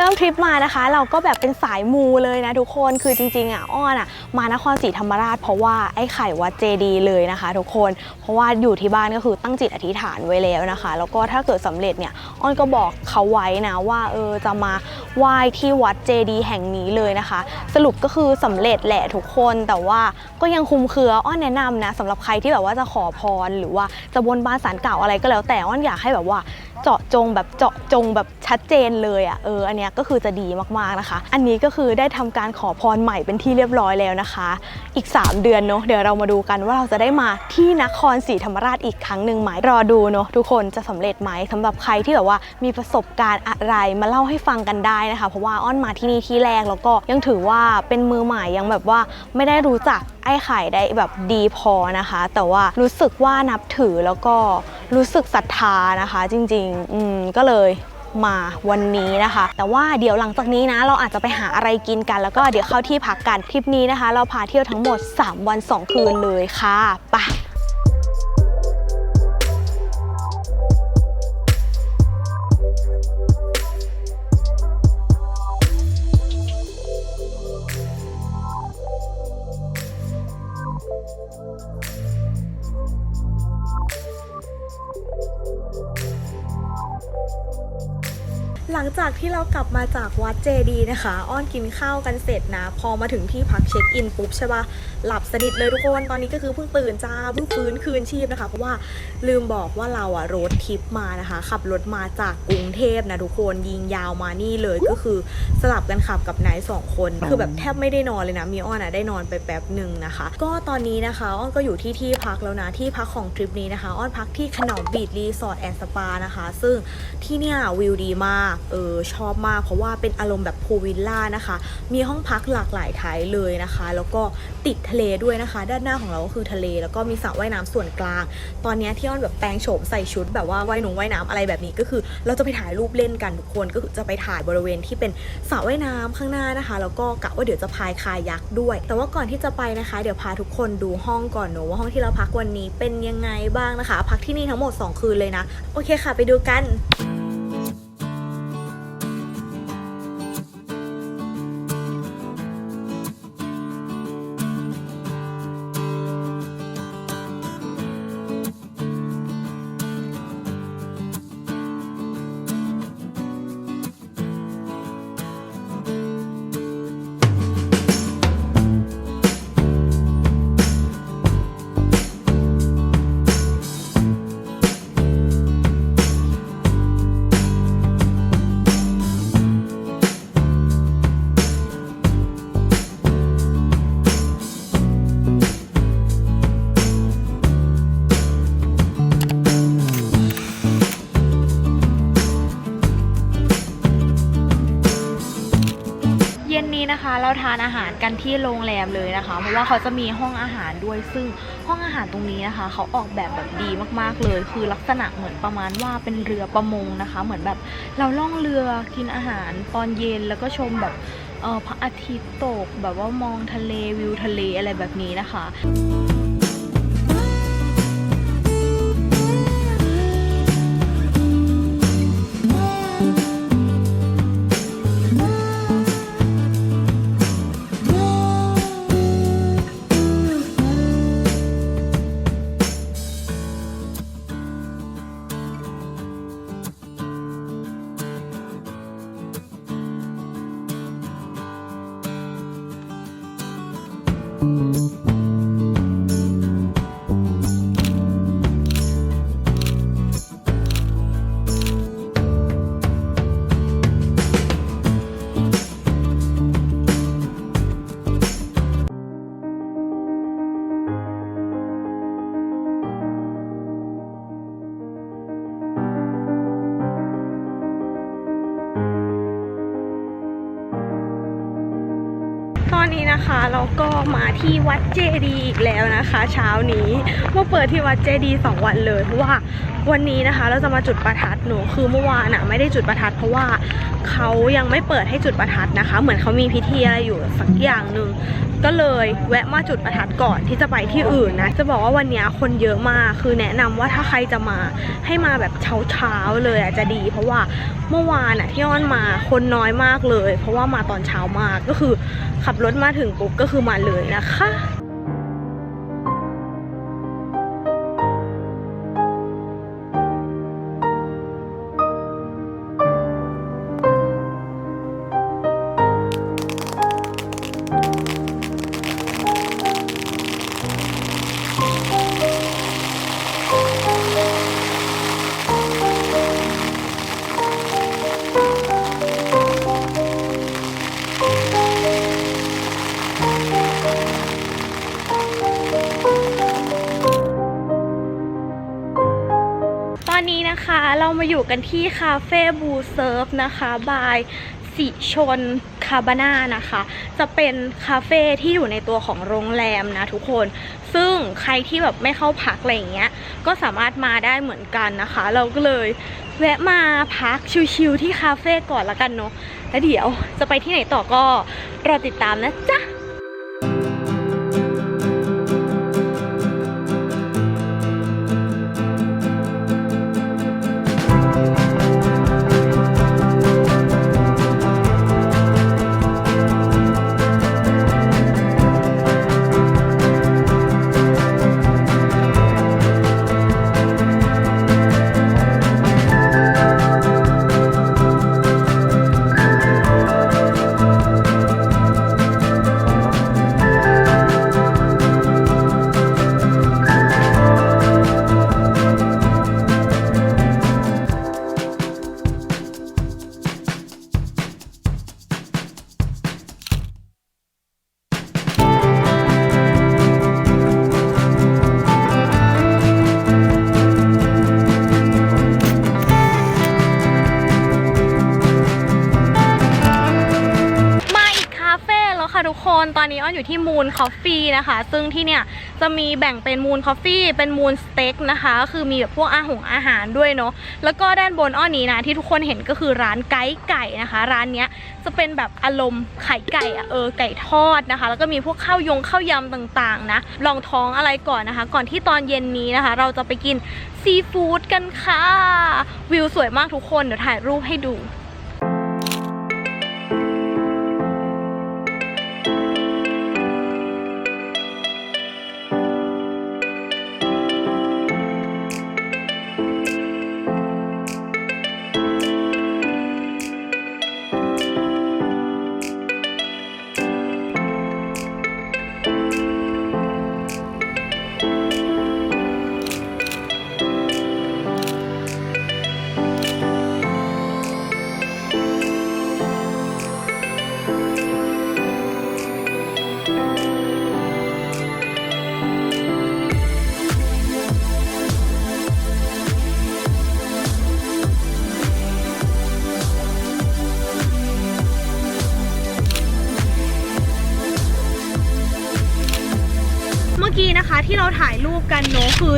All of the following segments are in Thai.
ริ่มทริปมานะคะ เราก็แบบเป็นสายมูเลยนะทุกคนคือจริงๆอะอ้อนอะมานครศรีธรรมราช เพราะว่าไอ้ไข่วัดเจดีเลยนะคะ ทุกคนเพราะว่าอยู่ที่บ้านก็คือตั้งจิตอธิษฐานไว้แล้วนะคะ แล้วก็ถ้าเกิดสำเร็จเนี่ยอ้อนก็บอกเขาไว้นะว่าเออจะมาไหว้ที่วัดเจดีแห่งนี้เลยนะคะ สรุปก็คือสำเร็จแหละทุกคนแต่ว่าก็ยังคุมเครืออ้อนแนะนำนะสำหรับใครที่แบบว่าจะขอพรหรือว่าจะบนบานสารกล่าอะไรก็แล้วแต่อ้อนอยากให้แบบว่า เจาะจงแบบเจาะจงแบบชัดเจนเลยอะ่ะเอออันเนี้ยก็คือจะดีมากๆนะคะ อันนี้ก็คือได้ทำการขอพรใหม่เป็นที่เรียบร้อยแล้วนะคะ อีก 3 เดือนเนาะเดี๋ยวเรามาดูกันว่าเราจะได้มาที่นครศรีธรรมราชอีกครั้งหนึ่งไหมรอดูเนาะทุกคนจะสำเร็จไหมสำหรับใครที่แบบว่ามีประสบการณ์อะไรมาเล่าให้ฟังกันได้นะคะ เพราะว่าอ้อนมาที่นี่ที่แรกแล้วก็ยังถือว่าเป็นมือใหม่ยังแบบว่าไม่ได้รู้จักไอ้ไข่ได้แบบดีพอนะคะ แต่ว่ารู้สึกว่านับถือแล้วก็รู้สึกศรัทธานะคะ จริงๆอืมก็เลยมาวันนี้นะคะ แต่ว่าเดี๋ยวหลังจากนี้นะ เราอาจจะไปหาอะไรกินกัน แล้วก็เดี๋ยวเข้าที่พักกันทริปนี้นะคะ เราพาเที่ยวทั้งหมด 3 วัน 2 คืนเลยค่ะไป เรากลับมาจากวัดเจดีย์นะคะ อ้อนกินข้าวกันเสร็จนะ พอมาถึงที่พักเช็คอินปุ๊บใช่ปะหลับสนิทเลยทุกคนตอนนี้ก็คือเพิ่งตื่นจ้าเพิ่งฟื้นคืนชีพนะคะ เพราะว่าลืมบอกว่าเราอะรถทริปมานะคะ ขับรถมาจากกรุงเทพนะทุกคนยิงยาวมานี่เลยก็คือสลับกันขับกับไนท์สองคน คือแบบแทบไม่ได้นอนเลยนะมีอ้อนอะได้นอนไปแป๊บหนึ่งนะคะ ก็ตอนนี้นะคะอ้อนก็อยู่ที่ที่พักแล้วนะที่พักของทริปนี้นะคะอ้อนพักที่ขนอมบีดรีสอร์ทแอนด์สปานะคะ ซึ่งที่เนี่ยวิวดีมากเออชอบมากเพราะว่าเป็นอารมณ์แบบพูลวิลล่านะคะ มีห้องพักหลากหลายไทยเลยนะคะ แล้วก็ติดทะเลด้วยนะคะ ด้านหน้าของเราก็คือทะเล แล้วก็มีสระว่ายน้ำส่วนกลาง ตอนนี้ที่อ้อนแบบแปลงโฉมใส่ชุดแบบว่าว่ายหนุ่งว่ายน้ำอะไรแบบนี้ก็คือ เราจะไปถ่ายรูปเล่นกันทุกคนก็คือจะไปถ่ายบริเวณที่เป็นสระว่ายน้ำข้างหน้านะคะ แล้วก็กะว่าเดี๋ยวจะพายคายักด้วย แต่ว่าก่อนที่จะไปนะคะ เดี๋ยวพาทุกคนดูห้องก่อนเนอะว่าห้องที่เราพักวันนี้เป็นยังไงบ้างนะคะ พักที่นี่ทั้งหมด 2 คืนเลยนะ โอเคค่ะ ไปดูกัน ทานอาหารกันที่โรงแรมเลยนะคะ เพราะว่าเขาจะมีห้องอาหารด้วยซึ่งห้องอาหารตรงนี้นะคะ เขาออกแบบแบบดีมากๆเลย คือลักษณะเหมือนประมาณว่าเป็นเรือประมงนะคะ เหมือนแบบเราล่องเรือกินอาหารตอนเย็นแล้วก็ชมแบบพระอาทิตย์ตกแบบว่ามองทะเลวิวทะเลอะไรแบบนี้นะคะ ที่วัดเจดีย์อีกแล้วนะคะ เช้านี้มาเปิดที่วัดเจดีย์สองวันเลยเพราะว่าวันนี้นะคะเราจะมาจุดประทัดหนูคือเมื่อวานอะไม่ได้จุดประทัดเพราะว่าเขายังไม่เปิดให้จุดประทัดนะคะ เหมือนเขามีพิธีอะไรอยู่สักอย่างหนึ่งก็เลยแวะมาจุดประทัดก่อนที่จะไปที่อื่นนะจะบอกว่าวันนี้คนเยอะมากคือแนะนำว่าถ้าใครจะมาให้มาแบบเช้าๆเลยอะจะดี เพราะว่าเมื่อวานอะที่อ้อนมาคนน้อยมากเลย เพราะว่ามาตอนเช้ามากก็คือขับรถมาถึงปุ๊บก็คือมาเลยนะคะ อยู่กันที่คาเฟ่บูเซิร์ฟนะคะบายสิชนคาบาน่านะคะ จะเป็นคาเฟ่ที่อยู่ในตัวของโรงแรมนะทุกคน ซึ่งใครที่แบบไม่เข้าพักอะไรอย่างเงี้ย ก็สามารถมาได้เหมือนกันนะคะ เราก็เลยแวะมาพักชิลๆที่คาเฟ่ก่อนละกันเนาะแล้วเดี๋ยวจะไปที่ไหนต่อก็รอติดตามนะจ๊ะ มูนคอฟฟี่นะคะ ซึ่งที่เนี่ยจะมีแบ่งเป็นมูนคอฟฟี่เป็นมูนสเต็กนะคะก็คือมีแบบพวกอาหงอาหารด้วยเนาะแล้วก็ด้านบนอ้อนนี้นะที่ทุกคนเห็นก็คือร้านไก่ไก่นะคะ ร้านเนี้ยจะเป็นแบบอารมณ์ไข่ไก่อะเออไก่ทอดนะคะ แล้วก็มีพวกข้าวยงข้าวยำต่างๆนะลองท้องอะไรก่อนนะคะ ก่อนที่ตอนเย็นนี้นะคะ เราจะไปกินซีฟู้ดกันค่ะ วิวสวยมากทุกคนเดี๋ยวถ่ายรูปให้ดู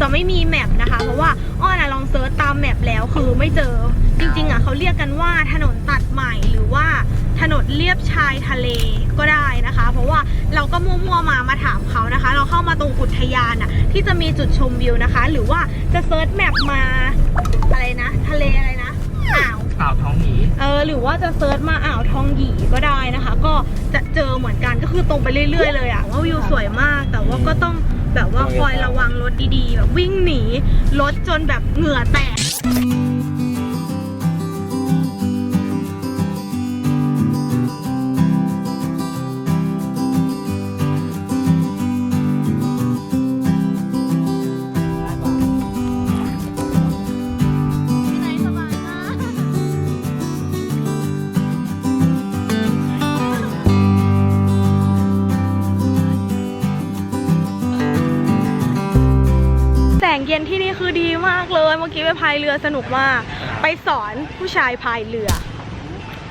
จะไม่มีแมปนะคะ เพราะว่าอ้อนอะลองเซิร์ชตามแมปแล้วคือไม่เจอ จริง ๆอะเขาเรียกกันว่าถนนตัดใหม่หรือว่าถนนเลียบชายทะเลก็ได้นะคะ เพราะว่าเราก็มั่วๆมามาถามเขานะคะ เราเข้ามาตรงอุทยานอะที่จะมีจุดชมวิวนะคะ หรือว่าจะเซิร์ชแมปมาอะไรนะ ทะเลอะไรนะอ่าวอ่าวท้องหยีเออหรือว่าจะเซิร์ชมาอ่าวทองหยีก็ได้นะคะ ก็จะเจอเหมือนกันก็คือตรงไปเรื่อยๆเลยอะว่าวิวสวยมากแต่ว่าก็ต้อง แบบว่าคอยระวังรถดีๆแบบวิ่งหนีรถจนแบบเหงื่อแตก ย็นที่นี่คือดีมากเลย เมื่อกี้ไปพายเรือสนุกมาก ไปสอนผู้ชายพายเรือ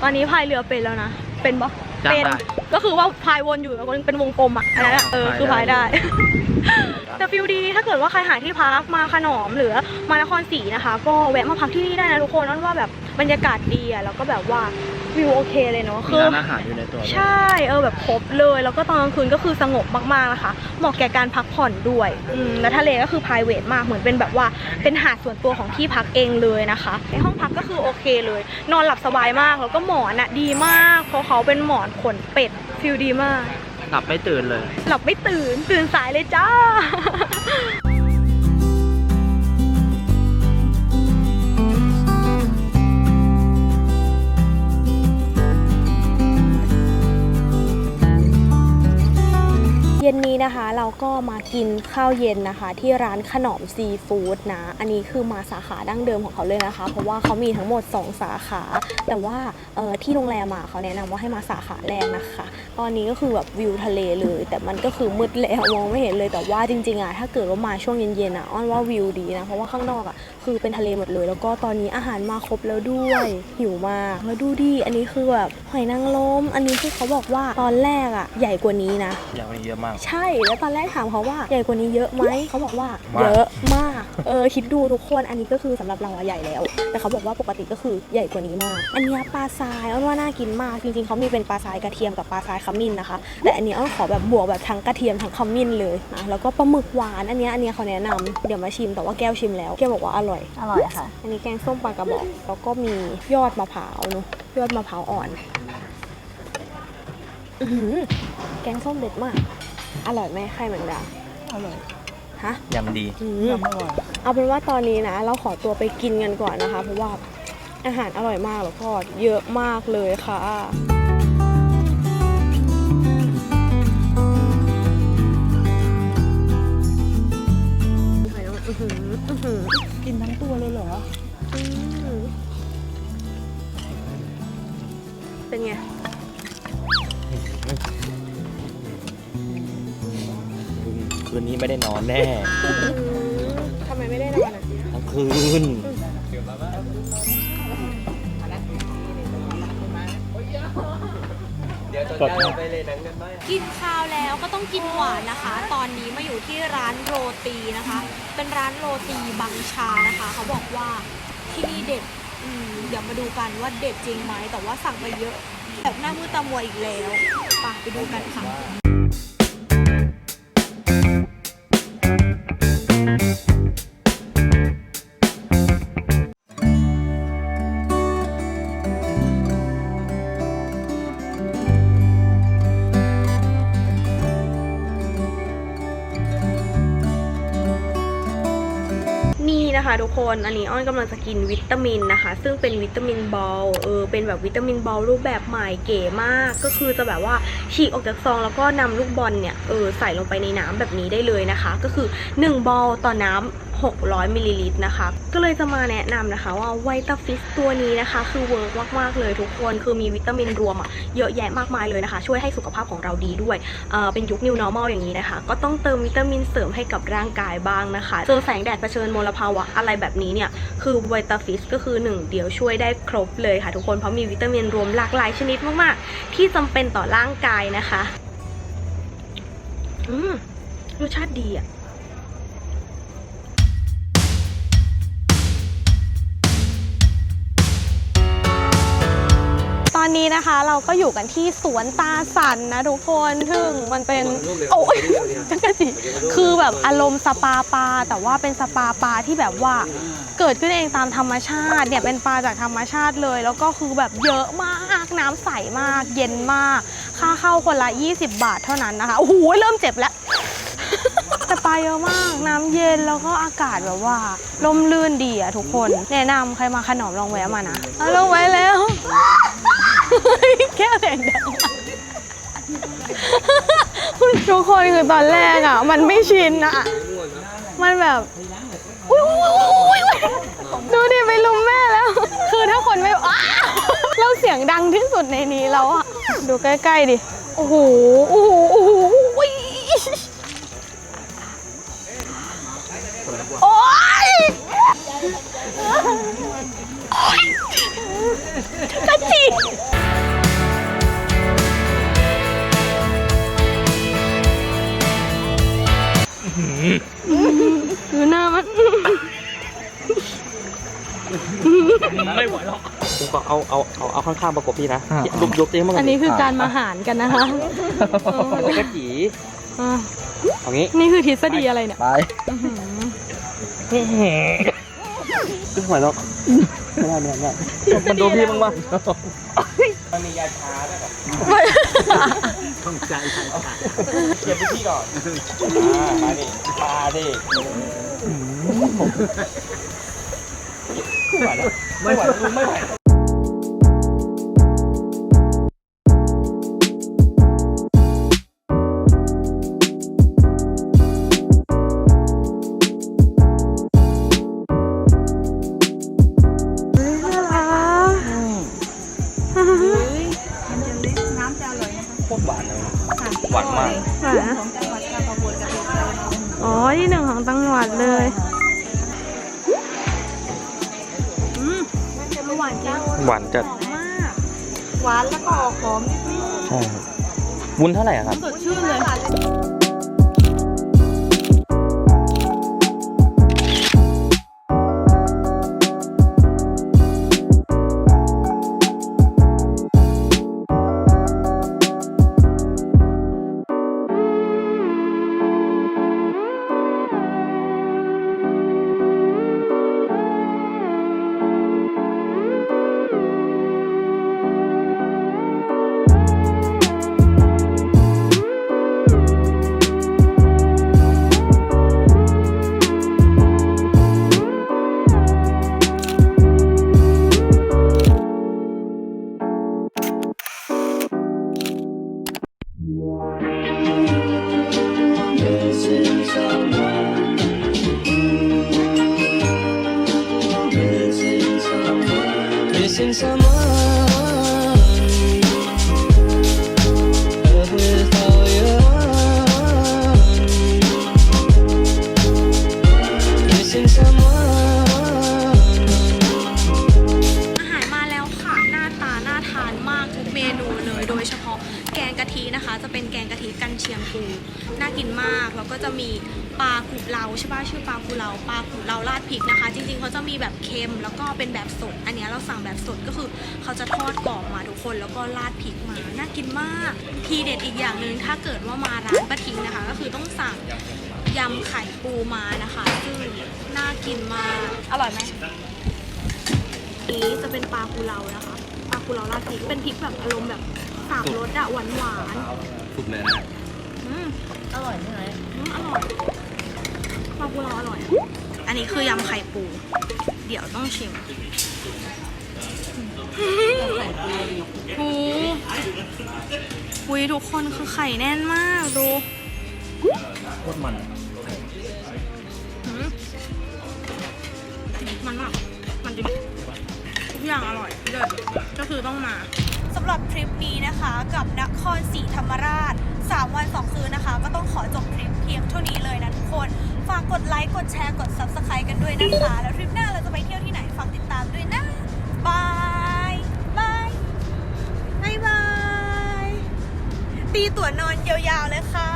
ตอนนี้พายเรือเป็นแล้วนะ เป็นปะจ้างเป็นได้ก็คือว่าพายวนอยู่แล้วก็เป็นวงกลมอะอันนั้นอะเออพายได้คือพายได้ แต่ฟิลดี ถ้าเกิดว่าใครหาที่พักมาขนอมหรือมานครศรีนะคะ ก็แวะมาพักที่นี่ได้นะทุกคนนั่นว่าแบบบรรยากาศดีอะแล้วก็แบบว่า วิวโอเคเลยเนาะมีคือร้านอาหารอยู่ในตัวด้วยใช่เออแบบครบเลย แล้วก็ตอนกลางคืนก็คือสงบมากๆนะคะ เหมาะแก่การพักผ่อนด้วยอืมแล้วทะเลก็คือ p r i v a t มากเหมือนเป็นแบบว่าเป็นหาดส่วนตัวของที่พักเองเลยนะคะในห้องพักก็คือโอเคเลย นอนหลับสบายมากแล้วก็หมอนอะดีมากเพราะเขาเป็นหมอนขนเป็ดฟิลดีมาก หลับไม่ตื่นเลย หลับไม่ตื่นตื่นสายเลยจ้า ย็นนี้นะคะเราก็มากินข้าวเย็นนะคะ ที่ร้านขนมซีฟู้ดนะ อันนี้คือมาสาขาดั้งเดิมของเขาเลยนะคะ เพราะว่าเขามีทั้งหมด 2 สาขา แต่ว่าออที่โรงแรมมาเขาแนะนำว่าให้มาสาขาแรกนะคะ ตอนนี้ก็คือแบบวิวทะเลเลย แต่มันก็คือมืดแล้วมองไม่เห็นเลยแต่ว่าจริงๆอะถ้าเกิดว่ามาช่วงเย็นๆอะอ้อนว่าวิวดีนะเพราะว่าข้างนอกอะ คือเป็นทะเลหมดเลย แล้วก็ตอนนี้อาหารมาครบแล้วด้วยหิวมากแล้วดูดิอันนี้คือแบบหอยนางรมอันนี้คือเขาบอกว่าตอนแรกอะใหญ่กว่านี้นะ อย่างนี้เยอะมาก ใช่แล้วตอนแรกถามเขาว่าใหญ่กว่านี้เยอะไหมเขาบอกว่ามากเยอะมากเออคิดดูทุกคนอันนี้ก็คือสำหรับเราอะใหญ่แล้ว แต่เขาบอกว่าปกติก็คือใหญ่กว่านี้มาก อันเนี้ยปลาทรายอ้อนว่าน่ากินมากจริงๆเขามีเป็นปลาทรายกระเทียมกับปลาทรายขมิ้นนะคะ แต่อันเนี้ยอ้อนขอแบบบวกแบบทั้งกระเทียมทั้งขมิ้นเลยนะแล้วก็ปลาหมึกหวานอันเนี้ยอันเนี้ยเขาแนะนำเดี๋ยวมาชิมแต่ว่าแก้วชิมแล้วแก้วบอกว่าอร่อยอร่อยค่ะ อันนี้แกงส้มปลากระบอกแล้วก็มียอดมะพร้าวเนอะยอดมะพร้าวอ่อนอื้อหือแกงส้มเด็ดมาก อร่อยไหมไข่แมงดาอร่อยฮะยำดีอืมยำอร่อยเอาเป็นว่าตอนนี้นะ เราขอตัวไปกินกันก่อนนะคะ เพราะว่าอาหารอร่อยมากแล้วก็เยอะมากเลยค่ะ บอกว่าที่นี่เด็ดอืมเดี๋ยวมาดูกันว่าเด็ดจริงไหมแต่ว่าสั่งไปเยอะ แบบหน้ามือตามัวอีกแล้วไปไปดูกันค่ะ คนอันนี้อ้อนกำลังจะกินวิตามินนะคะ ซึ่งเป็นวิตามินบอลเออเป็นแบบวิตามินบอลรูปแบบใหม่เก๋มาก ก็คือจะแบบว่าฉีกออกจากซองแล้วก็นำลูกบอลเนี่ยเออใส่ลงไปในน้ำแบบนี้ได้เลยนะคะ ก็คือ 1 บอลต่อน้ำ 600มิลลิลิตรนะคะ ก็เลยจะมาแนะนำนะคะว่าไวตาฟิสตัวนี้นะคะ คือเวิร์กมาก ๆ เลยทุกคนคือมีวิตามินรวมอะเยอะแยะมากมายเลยนะคะ ช่วยให้สุขภาพของเราดีด้วยเเป็นยุค new normal อย่างนี้นะคะ ก็ต้องเติมวิตามินเสริมให้กับร่างกายบ้างนะคะเจอแสงแดดเผชิญมลภาวะอะไรแบบนี้เนี่ยคือไวตาฟิสก็คือหนึ่งเดียวช่วยได้ครบเลยค่ะทุกคนเพราะมีวิตามินรวมหลากหลายชนิดมาก ๆ ที่จำเป็นต่อร่างกายนะคะ อืมรสชาติดีอะ นนี้นะคะเราก็อยู่กันที่สวนตาสันนะทุกคนซึ่งมันเป็นโอ้ยจักรจีคือแบบอารมณ์สปาปลาแต่ว่าเป็นสปาปลาที่แบบว่าเกิดขึ้นเองตามธรรมชาติเนี่ยเป็นปลาจากธรรมชาติเลย แล้วก็คือแบบเยอะมากน้ำใสมาก เย็นมาก ค่าเข้าคนละ 20 บาทเท่านั้นนะคะโอ้โหเริ่มเจ็บแล้วแต่ปลาเยอะมากน้ำเย็นแล้วก็อากาศแบบว่าร่มรื่นดีอะทุกคน แนะนำใครมาขนอมลองแวะมานะเอาลองไว้แล้ว แก้วแดงดังทุกคนคือตอนแรกอะ มันไม่ชินอะมันแบบอุ๊ยอุ๊ยดูดิไปลุมแม่แล้ว คือถ้าคนไม่อ้าเราเสียงดังที่สุดในนี้แล้วอะดูใกล้ๆดิ โอ้โห โอ้โห โอ้โหอุ๊ย โอ๊กระจิดูหน้ามัน ไม่ไหวหรอกผมก็เอาเอาเอาเอาข้างๆประกบพี่นะยกยกเต้มันอันนี้คือการมาหารกันนะคะแล้วก็จีอะเอางี้นี่คือทฤษฎีอะไรเนี่ยไปอื้อหือไม่ไหวหรอก ไม่ได้ไม่ได้ไม่ได้มันโดนพี่บ้างบ้างมันมียาชาด้วยแบบต้องใจใช่เก็บไปที่ก่อนมาดิมาดิไม่ไหวแล้วไม่ไหวแล้วไม่ไหวากุเลาปลากุเลาราดพริกนะคะ จริงๆเขาจะมีแบบเค็มแล้วก็เป็นแบบสด อันเนี้ยเราสั่งแบบสดก็คือเขาจะทอดกรอบมาทุกคนแล้วก็ราดพริกมาน่ากินมาก ทีเด็ดอีกอย่างหนึ่งถ้าเกิดว่ามาร้านป้าทิงนะคะ ก็คือต้องสั่งยำไข่ปูมานะคะซึ่งน่ากินมากอร่อยไหมนี้จะเป็นปลาคูเลานะคะปลาคูเลาราดพริกเป็นพริกแบบอารมณ์แบบสามรสอะหวานหวานสุดเลยนะๆอืมอร่อยใช่ไหมอืมอร่อยาคูเลาอร่อยอะอันนี้คือยำไข่ปู เดี๋ยวต้องชิมปูอุ้ยทุกคนคือไข่แน่นมากดูโคตรมันอืมมันมาก มันจริงทุกอย่างอร่อยเลิศก็คือต้องมา สำหรับทริปนี้นะคะกับนครศรีธรรมราช 3 วัน 2 คืนนะคะ ก็ต้องขอจบทริปเพียงเท่านี้เลยนะทุกคน ฝากกดไลค์ กดแชร์ กด Subscribe กันด้วยนะคะ แล้วทริปหน้าเราจะไปเที่ยวที่ไหน ฝากติดตามด้วยนะบายบายบายบายตีตั๋วนอนยาวๆเลยค่ะ